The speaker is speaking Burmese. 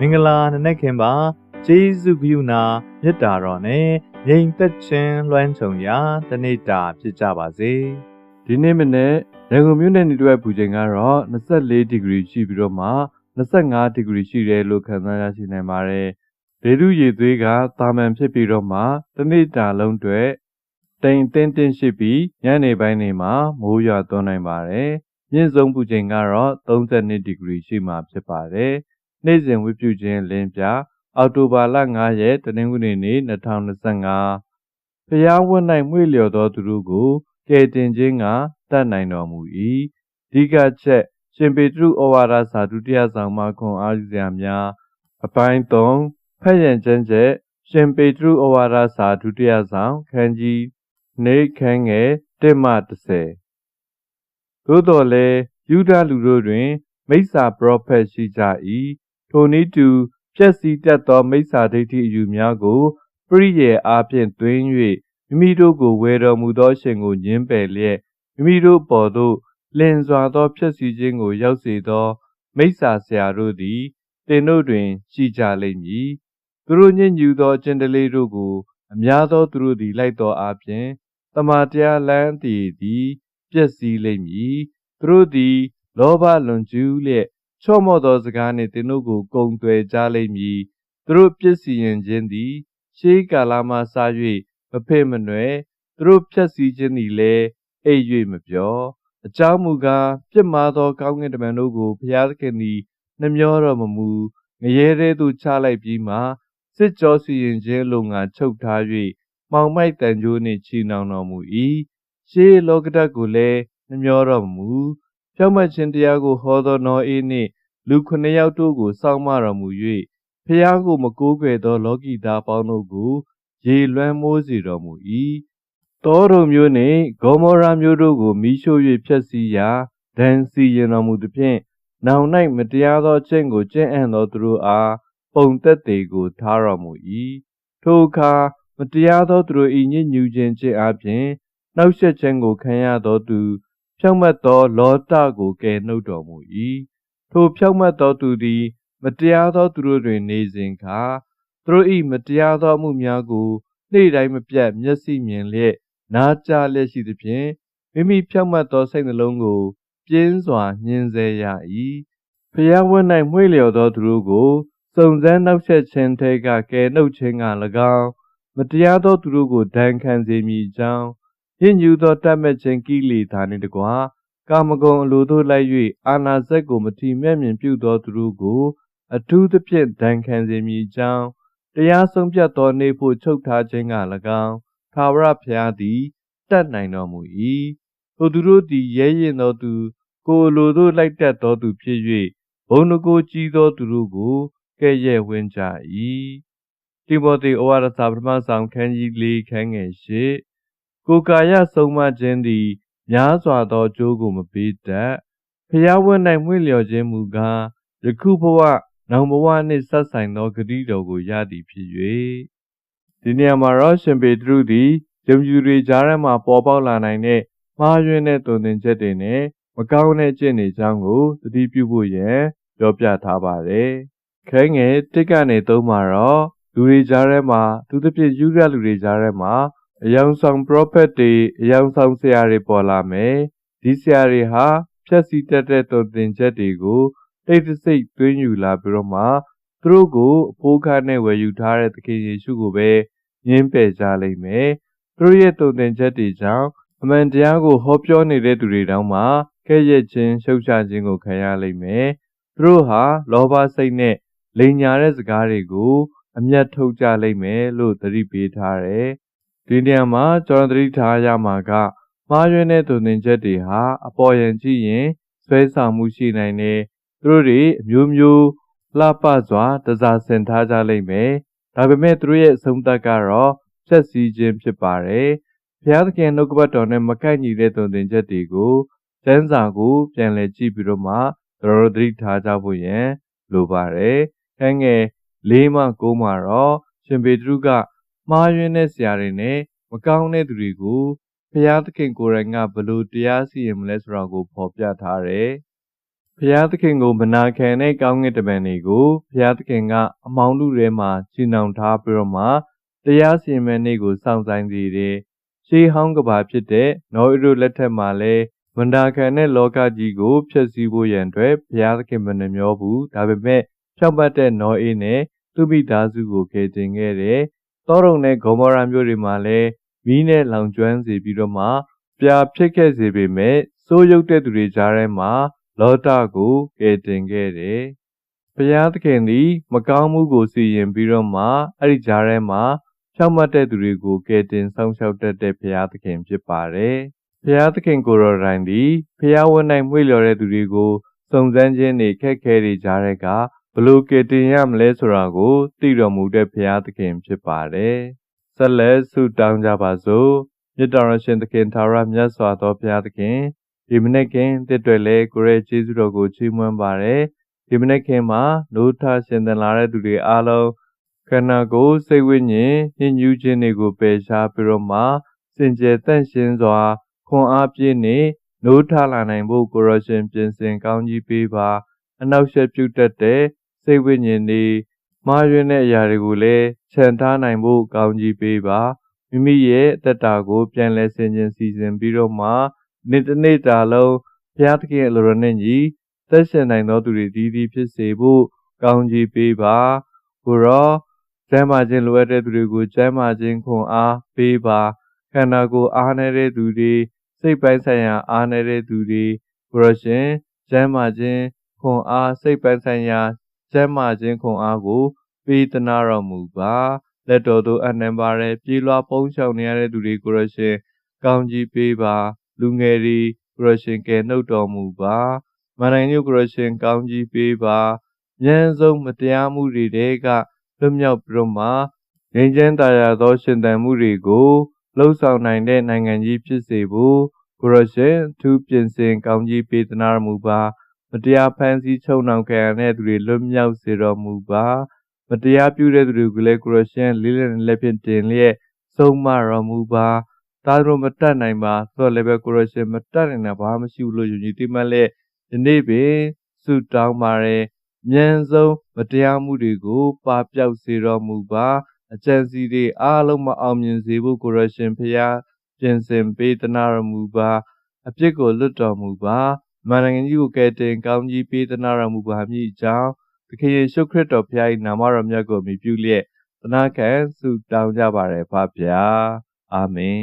မင်္ဂလာနံနက်ခင်ပါကျေးဇူးကရုဏာမေတ္တာတော်နဲ့ငြိမ်သက်ခြင်းလွှမ်းခြုံရာတနေ့တာဖြစ်ကြပါစေဒီနေ့မနေ့ရန်ကုန်မြို့နယ်နေတွဲပူချိန်ကတော့24ဒီဂရီရှိပြီးတော့မှ25ဒီဂရီရှိတယ်လို့ခန့်မှန်းရရှိနိုင်ပါတယ်။ဒေတုရေသွေးကတာမန်ဖြစ်ပြီးတော့မှတစ်နေ့တာလုံးအတွေ့တိမ်တင်းတင်းရှိပြီးညနေပိုင်းတွေမှာမိုးရွာသွန်းနိုင်ပါတယ်။မြင့်ဆုံးပူချိန်ကတော့32ဒီဂရီရှိမှဖြစ်ပါတယ်။ နေ့စဉ်ဝိပုခြင်းလင်းပြအောက်တိုဘာလ9ရက်တနင်္ဂနွေနေ့2025ဖျားဝတ်၌မွေ့လျော်သောသူတို့ကိုကယ်တင်ခြင်းကတတ်နိုင်တော်မူ၏။ဒီကချက်ရှင်ပေတရုဩဝါဒစာဒုတိယဆောင်မှခွန်အားယူစရာများအပိုင်း3ဖတ်ရန်ကျမ်းချက်ရှင်ပေတရုဩဝါဒစာဒုတိယဆောင်ခန်းကြီးနေခန်းငယ်1မှ30သို့တော်လည်းယူဒလူတို့တွင် မိစ္ဆာပရောဖက်ရှိကြ၏ ထိုနည်းတူဖြည့်စည်းတတ်သောမိစ္ဆာဒိဋ္ဌိအယူများကိုပရိယေအားဖြင့်သွင်း၍မိမိတို့ကိုဝယ်တော်မူသောရှင်ကိုညှင်းပယ်လျက်မိမိတို့ပေါ်သို့လင်စွာသောဖြစ်စီခြင်းကိုရောက်စေသော မိစ္ဆာဆရာတို့သည်တင်တို့တွင် ရှိကြလိမ့်မည်သူတို့ညဉ့်ညူသောအကျင့်တလေးတို့ကို အများသောသူတို့သည်လိုက်တော်အပြင်တမန်တရားလမ်းတည်သည်ပျက်စီးလိမ့်မည်သူတို့သည် လောဘလွန်ကျူးလျက် ချော့မော့သောစကားနှင့်တင်တို့ကိုကုံသွယ်ကြလိမ့်မည်သူတို့ပြစ်စီရင်ခြင်းသည်ရှေးကာလမှစ၍မဖေ့မနွယ်သူတို့ဖြက်စီးခြင်းသည်လည်းအိပ်၍မပြောအကြောင်းမူကားပြစ်မှားသောကောင်းကင်တမန်တို့ကိုဘုရားသခင်သည်နှမျောတော်မမူငရဲတဲ့သို့ချလိုက်ပြီးမှစစ်ကြောစီရင်ခြင်းလုံငါချုပ်ထား၍မောင်မိုက်တန်ကြိုးနှင့်ချီနှောင်တော်မူ၏ရှေးလောကဓာတ်ကိုလည်းနှမျောတော်မမူ ဖြောင့်မတ်ခြင်းတရားကိုဟောသောနောအေးနှင့်လူခုနှစ်ယောက်တို့ကိုစောင့်မတော်မူ၍ဖျားကိုမကိုးကွယ်သောလောကီသားပေါင်းတို့ကိုရေလွှမ်းမိုးစေတော်မူ၏တောတုံမျိုးနှင့်ဂေါမောရာမျိုးတို့ကိုမိရှို့၍ဖျက်ဆီးရာဒဏ်စီရင်တော်မူသည်ဖြင့်နောင်၌မတရားသောကျင့်ကိုကျင့်အံ့သောသူတို့အားပုံသက်သေးကိုထားတော်မူ၏ထိုအခါမတရားသောသူတို့၏ညစ်ညူးခြင်းခြင်းအပြင်နှောက်ယှက်ခြင်းကိုခံရသောသူ ဖြောင့်မတ်သောလောတကိုကယ်နှုတ်တော်မူ၏ထိုဖြောင့်မတ်သောသူသည် မတရားသောသူတို့တွင်နေစဉ်ခါသူတို့၏မတရားသောမှုများကိုနေ့တိုင်းမပြတ်မျက်စိမြင်လျက်နားကြားလျက်ရှိသဖြင့်မိမိဖြောင့်မတ်သောစိတ်နှလုံးကို ပြင်းစွာညှင်းဆဲရ၏ဖျားဝတ်၌မှွေလျော်သောသူတို့ကိုစုံစမ်းနှောက်ယှက်ခြင်းထဲကကယ်နှုတ်ခြင်းက၎င်းမတရားသောသူတို့ကိုဒဏ်ခံစေမည်ကြောင်း ညဉ့်ညူသောတတ်မဲ့ခြင်းကိလေသာနှင့်တကွာကာမဂုဏ်အလိုတို့လိုက်၍အာနာစက်ကိုမထီမဲ့မြင်ပြုသောသူတို့ကို အထူးသဖြင့်ဒဏ်ခံစေမည်ကြောင်းတရားဆုံးဖြတ်သောနေဖို့ချုပ်ထားခြင်းက၎င်းသာဝရဖျားသည်တတ်နိုင်တော်မူ၏ထိုသူတို့သည်ရဲရင်သောသူ ကိုယ်လိုတို့လိုက်တတ်သောသူဖြစ်၍ဘုံတကိုကြီးသောသူတို့ကိုကဲ့ရဲ့ဝန်းကြ၏တိမောသေဩဝါဒစာပထမဆောင်ခန်းကြီး၄ခန်းငယ်၈ ကိုကာယဆုံးမခြင်းသည်များစွာသောကြိုးကိုမပေးတတ်ဖျားဝတ်၌မှွေလျော်ခြင်းမူကားယခုဘဝနောင်ဘဝနှင့်ဆက်ဆိုင်သောဂတိတော်ကိုရသည်ဖြစ်၍ဒီနေရာမှာတော့ရှင်ပေတရုသည်ယုံကြည်တွေကြားထဲမှာပေါ်ပေါက်လာနိုင်တဲ့မှားယွင်းတဲ့တုန်သင်ချက်တွေနဲ့မကောင်းတဲ့ကျင့်နေကြောင်းကိုသတိပြုဖို့ရန်ပြောပြထားပါတယ်။ခဲငယ်တစ်ကနေသုံးမှာတော့လူတွေကြားထဲမှာသူသဖြင့်ယူရလူတွေကြားထဲမှာ အယောင်ဆောင်ပရောဖက်တွေအယောင်ဆောင်ဆရာတွေပေါ်လာမယ်။ဒီဆရာတွေဟာဖြက်စီတတ်တဲ့တုန်သင်ချက်တွေကိုတိတ်တဆိတ်သွင်းယူလာပြီးတော့မှသူတို့ကိုအဖိုးခါနဲ့ဝယ်ယူထားတဲ့သခင်ယေရှုကိုပဲညှင်းပယ်ကြလိမ့်မယ်။သူတို့ရဲ့တုန်သင်ချက်တွေကြောင့်အမှန်တရားကိုဟောပြောနေတဲ့သူတွေတောင်မှကဲ့ရဲ့ခြင်းရှုပ်ချခြင်းကိုခံရလိမ့်မယ်။သူတို့ဟာလောဘစိတ်နဲ့လိန်ညာတဲ့စကားတွေကို အမျက်ထုတ်ကြလိမ့်မယ်လို့သတိပေးထားတယ်။ ဒီနေရာမှာကျွန်တော်သတိထားရမှာကမှားယွင်းတဲ့တုန်သင်ချက်တွေဟာအပေါ်ယံကြည့်ရင်ဆွဲဆောင်မှုရှိနိုင်တယ်။သူတို့တွေအမျိုးမျိုးလှပစွာတစားဆင်ထားကြလိမ့်မယ်။ဒါပေမဲ့သူတို့ရဲ့အဆုံးသတ်ကတော့ဖြက်စီးခြင်းဖြစ်ပါတယ်။ဘုရားသခင်နှုတ်ကပတ်တော်နဲ့မကိုက်ညီတဲ့တုန်သင်ချက်တွေကိုကျမ်းစာကို ပြန်လည်ကြည့်ပြီးတော့မှတို့တို့သတိထားကြဖို့ရန်လိုပါတယ်။ခန်းငယ်၄မှ၉မှာတော့ရှင်ပေတရုက မှားယွင်းတဲ့ဆရာတွေနဲ့မကောင်းတဲ့သူတွေကိုဘုရားသခင်ကိုယ်တိုင်ကဘလို့တရားစီရင်မလဲဆိုတာကိုဖော်ပြထားတယ်။ဖျားသခင်ကိုမနာခံတဲ့ကောင်းကင်တမန်တွေကိုဖျားသခင်ကအမောင်လူထဲမှာချီနှောင်ထားပြီးတော့မှတရားစီရင်မဲ့နေ့ကိုစောင့်ဆိုင်စေတယ်။ရှေးဟောင်းကဘာဖြစ်တဲ့နောဣရုလက်ထက်မှာလည်းမနာခံတဲ့လောကကြီးကိုဖျက်ဆီးဖို့ရန်အတွက်ဘုရားသခင်မနှမျောဘူးဒါပေမဲ့ဖြောက်ပတ်တဲ့နောအေးနဲ့သူမိသားစုကိုကယ်တင်ခဲ့တယ် တောရုံနဲ့ဂေါမောရာမြို့တွေမှာလည်းမီးနဲ့လောင်ကျွမ်းစေပြီးတော့မှပြာဖြစ်ခဲ့စေပေမဲ့စိုးရုပ်တဲ့သူတွေကြားထဲမှာလောတကိုကယ်တင်ခဲ့တယ်ဘုရားသခင်သည်မကောင်းမှုကိုစီရင်ပြီးတော့မှအဲ့ဒီကြားထဲမှာဖြောက်မှတ်တဲ့သူတွေကိုကယ်တင်ဆောင်ရှောက်တတ်တဲ့ဘုရားသခင်ဖြစ်ပါတယ်။ဘုရားသခင်ကိုယ်တော်တိုင်သည်ဘုရားဝန်၌မွေ့လျော်တဲ့သူတွေကိုစုံစမ်းခြင်းတွေခက်ခဲတွေကြားတဲ့ကဘ လို့ကယ်တင်ရမလဲဆိုတာကိုသိတော်မူတဲ့ဘုရားသခင်ဖြစ်ပါတယ်။ဆက်လက်ဆုတောင်းကြပါစို့။မြတ်တော်ရှင်သခင်သာရမြတ်စွာသောဘုရားသခင်ဒီမနေ့ကင်းတစ်တွေလဲကိုရဲ့ကျေးဇူးတော်ကိုချီးမွမ်းပါတယ်။ဒီမနေ့ကင်းမှာနိုးထရှင်သန်လာတဲ့သူတွေအားလုံးခန္ဓာကိုယ်စိတ်ဝိညာဉ်ညှဉ်းညူးခြင်းတွေကိုပယ်ရှားပြီးတော့မှစင်ကြယ်တန့်ရှင်းစွာခွန်အားပြည့်နေနိုးထလာနိုင်ဖို့ကိုရရှင်ပြင်ဆင်ကောင်းကြီးပေးပါအနောက်ရှက်ပြုတ်တတ်တဲ့ စိတ်ဝိညာဉ်တွေမှားယွင်းတဲ့အရာတွေကိုလည်းခြံထားနိုင်ဖို့ကောင်းကြီးပေးပါမိမိရဲ့အသက်တာကို ပြန်လဲဆင်ခြင်စီစဉ်ပြီးတော့မှနေ့တစ်နေ့တာလုံးဘုရားသခင်အလိုတော်နဲ့ညီသက်ရှင်နိုင်သောသူတွေဒီဒီဖြစ်စေဖို့ကောင်းကြီးပေးပါကိုရောကျမ်းမာခြင်းလိုအပ်တဲ့သူတွေကိုကျမ်းမာခြင်းခွန်အားပေးပါခန္ဓာကိုယ်အားနေတဲ့သူတွေစိတ်ပိုင်းဆိုင်ရာအားနေတဲ့သူတွေကိုရရှင်ကျမ်းမာခြင်းခွန်အားစိတ်ပိုင်းဆိုင်ရာ ကျမ်းမာခြင်းခွန်အားကို ပေးသနာတော်မူပါလက်တော်သို့အနံပါရဲပြေးလွှားပုံးချောင်နေရတဲ့သူတွေကိုရရှင်ကောင်းကြီးပေးပါ လူငယ်တွေကိုရရှင်ကယ်နှုတ်တော်မူပါမနိုင်ညုကိုရရှင်ကောင်းကြီးပေးပါဉာဏ်ဆုံးမတရားမှုတွေတဲကလွတ်မြောက်ပြီးတော့မှငြိမ်းချမ်းသာယာသောရှင်သန်မှုတွေကိုလှုပ်ဆောင်နိုင်တဲ့နိုင်ငံကြီးဖြစ်စေဖို့ကိုရရှင်သူပြင်ဆင်ကောင်းကြီးပေးသနာတော်မူပါ မတရားဖန်ဆီးချုပ်နှောင်ခံရတဲ့သူတွေလွတ်မြောက်စေတော်မူပါမတရားပြုတဲ့သူတွေကိုလည်းကိုရရှင်လေးလက်နဲ့လက်ဖြင့်တင်လျက်ဆုံးမတော်မူပါသာတို့မတတ်နိုင်ပါသို့လည်းပဲကိုရရှင်မတတ်နိုင်တာဘာမှမရှိဘူးလို့ယုံကြည်သိမှတ်လက်ဒီနေ့ပင်ဆုတောင်းပါရယ်မြန်ဆုံးမတရားမှုတွေကိုပါပြောက်စေတော်မူပါအကျဉ်းစီတွေအားလုံးမအောင်မြင်စေဖို့ကိုရရှင်ဖျားပြင်ဆင်ပေးသနာတော်မူပါအပြစ်ကိုလွတ်တော်မူပါ မန္တန်ကြီးကိုကယ်တင်ကောင်းကြီးပေးသနာတော်မူပါမည်အကြောင်းသခင်ယေရှုခရစ်တော်ဖျား၏နာမတော်မြတ်ကိုမြည်ပြုလျက်သနာခံဆုတောင်းကြပါရယ်ဖပါဗျာအာမင်